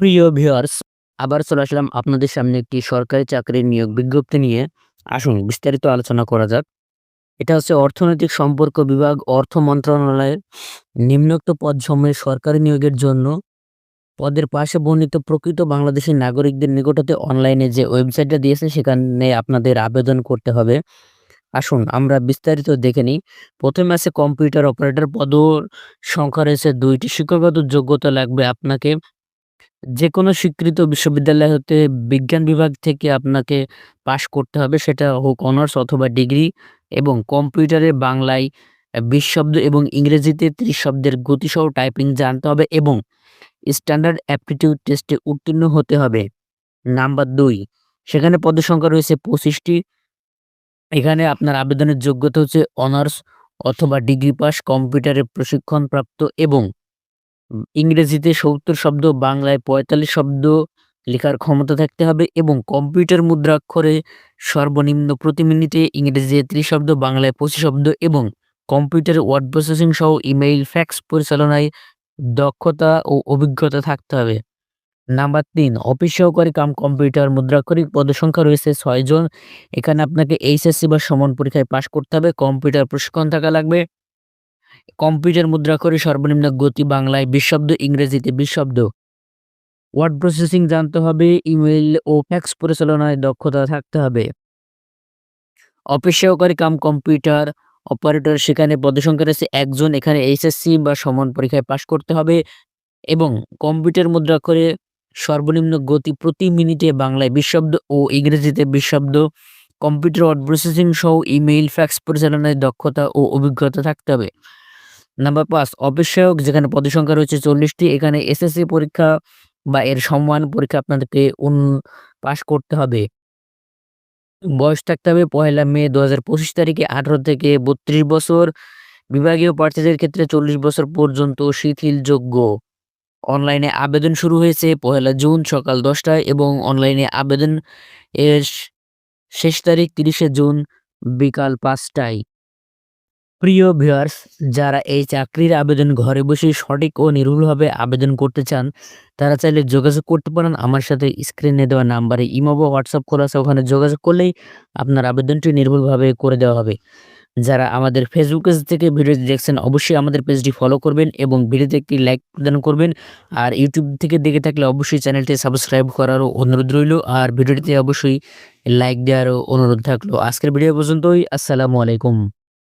প্রিয় ভিউয়ার্স, আবার চলে আসলাম আপনাদের সামনে একটি সরকারি চাকরির নিয়োগ বিজ্ঞপ্তি নিয়ে। আসুন বিস্তারিত আলোচনা করা যাক। এটা হচ্ছে অর্থনৈতিক সম্পর্ক বিভাগ অর্থ মন্ত্রণালয়ের নিম্নোক্ত পদ সময়ে সরকারি নিয়োগের জন্য। পদের পাশে বর্ণিত প্রকৃত বাংলাদেশের নাগরিকদের নিকটতে অনলাইনে যে ওয়েবসাইটটা দিয়েছে সেখানে আপনাদের আবেদন করতে হবে। আসুন আমরা বিস্তারিত দেখে নিই। প্রথমে আছে কম্পিউটার অপারেটর পদ সংখ্যা রয়েছে দুইটি। শিক্ষাগত যোগ্যতা লাগবে আপনাকে যে কোনো স্বীকৃত বিশ্ববিদ্যালয় হতে বিজ্ঞান বিভাগ থেকে আপনাকে পাশ করতে হবে, সেটা হোক অনার্স অথবা ডিগ্রি এবং কম্পিউটারে বাংলায় বিশ শব্দ এবং ইংরেজিতে ত্রিশ শব্দের গতিসহ টাইপিং জানতে হবে এবং স্ট্যান্ডার্ড অ্যাপটিটিউড টেস্টে উত্তীর্ণ হতে হবে। নাম্বার দুই, সেখানে পদের সংখ্যা রয়েছে পঁচিশটি। এখানে আপনার আবেদনের যোগ্যতা হচ্ছে অনার্স অথবা ডিগ্রি পাস, কম্পিউটারে প্রশিক্ষণপ্রাপ্ত এবং ইংরেজিতে ৭০ শব্দ, বাংলায় ৪৫ শব্দ লেখার ক্ষমতা থাকতে হবে এবং কম্পিউটার মুদ্রাক্ষরে সর্বনিম্ন প্রতি মিনিটে ইংরেজিতে ৩০ শব্দ, বাংলায় ২৫ শব্দ এবং কম্পিউটার ওয়ার্ড প্রসেসিং সহ ইমেইল, ফ্যাক্স পরিচালনায় দক্ষতা ও অভিজ্ঞতা থাকতে হবে। নাম্বার তিন অফিস সহকারী কাম কম্পিউটার মুদ্রাক্ষরিক পদের রয়েছে ছয়জন এখানে আপনাকে এইচএসসি বা সমান পরীক্ষায় পাশ করতে হবে। কম্পিউটার প্রশিক্ষণ থাকা লাগবে। কম্পিউটার মুদ্রা করে সর্বনিম্ন গতি বাংলায় ২০ শব্দ, ইংরেজিতে ২০ শব্দ। ওয়ার্ড প্রসেসিং জানতে হবে, ইমেইল ও ফ্যাক্স পরিচালনায় দক্ষতা থাকতে হবে। সহকারী কাম কম্পিউটার অপারেটর সেখানে পদসংখ্যা রয়েছে ১ জন। এখানে এইচএসসি বা সমান পরীক্ষায় পাশ করতে হবে এবং কম্পিউটার মুদ্রা করে সর্বনিম্ন গতি প্রতি মিনিটে বাংলায় ২০ শব্দ ও ইংরেজিতে ২০ শব্দ। কম্পিউটার ওয়ার্ড প্রসেসিং সহ ইমেইল, ফ্যাক্স পরিচালনায় দক্ষতা ও অভিজ্ঞতা থাকতে হবে। নাম্বার ৫ অফিস সহায়ক যেখানে পদের সংখ্যা রয়েছে চল্লিশটি, এখানে এসএসসি পরীক্ষা বা এর সম্মান পরীক্ষা আপনাদেরকে উন পাস করতে হবে। বয়স থাকতে হবে পহেলা মে ২০২৫ তারিখে ১৮ থেকে ৩২ বছর। বিভাগীয় প্রার্থীদের ক্ষেত্রে ৪০ বছর পর্যন্ত শিথিলযোগ্য। অনলাইনে আবেদন শুরু হয়েছে পহেলা জুন সকাল দশটায় এবং অনলাইনে আবেদন এর শেষ তারিখ ৩০শে জুন বিকাল ৫ টায়। প্রিয় ভিউয়ার্স, যারা এই চাকরির আবেদন ঘরে বসেই সঠিক ও নির্ভুলভাবে আবেদন করতে চান, তারা চাইলে যোগাযোগ করতে পারেন আমার সাথে স্ক্রিনে দেওয়া নাম্বারে ইমো বা হোয়াটসঅ্যাপ খোলা আছে, ওখানে যোগাযোগ করলেই আপনার আবেদনটি নির্ভুলভাবে করে দেওয়া হবে। যারা আমাদের ফেসবুক পেজ থেকে ভিডিও দেখছেন, অবশ্যই আমাদের পেজটি ফলো করবেন এবং ভিডিওতে একটি লাইক প্রদান করবেন। আর ইউটিউব থেকে দেখে থাকলে অবশ্যই চ্যানেলটি সাবস্ক্রাইব করারও অনুরোধ রইল, আর ভিডিওটিতে অবশ্যই লাইক দেওয়ারও অনুরোধ থাকল। আজকের ভিডিও পর্যন্তই। আসসালামু আলাইকুম।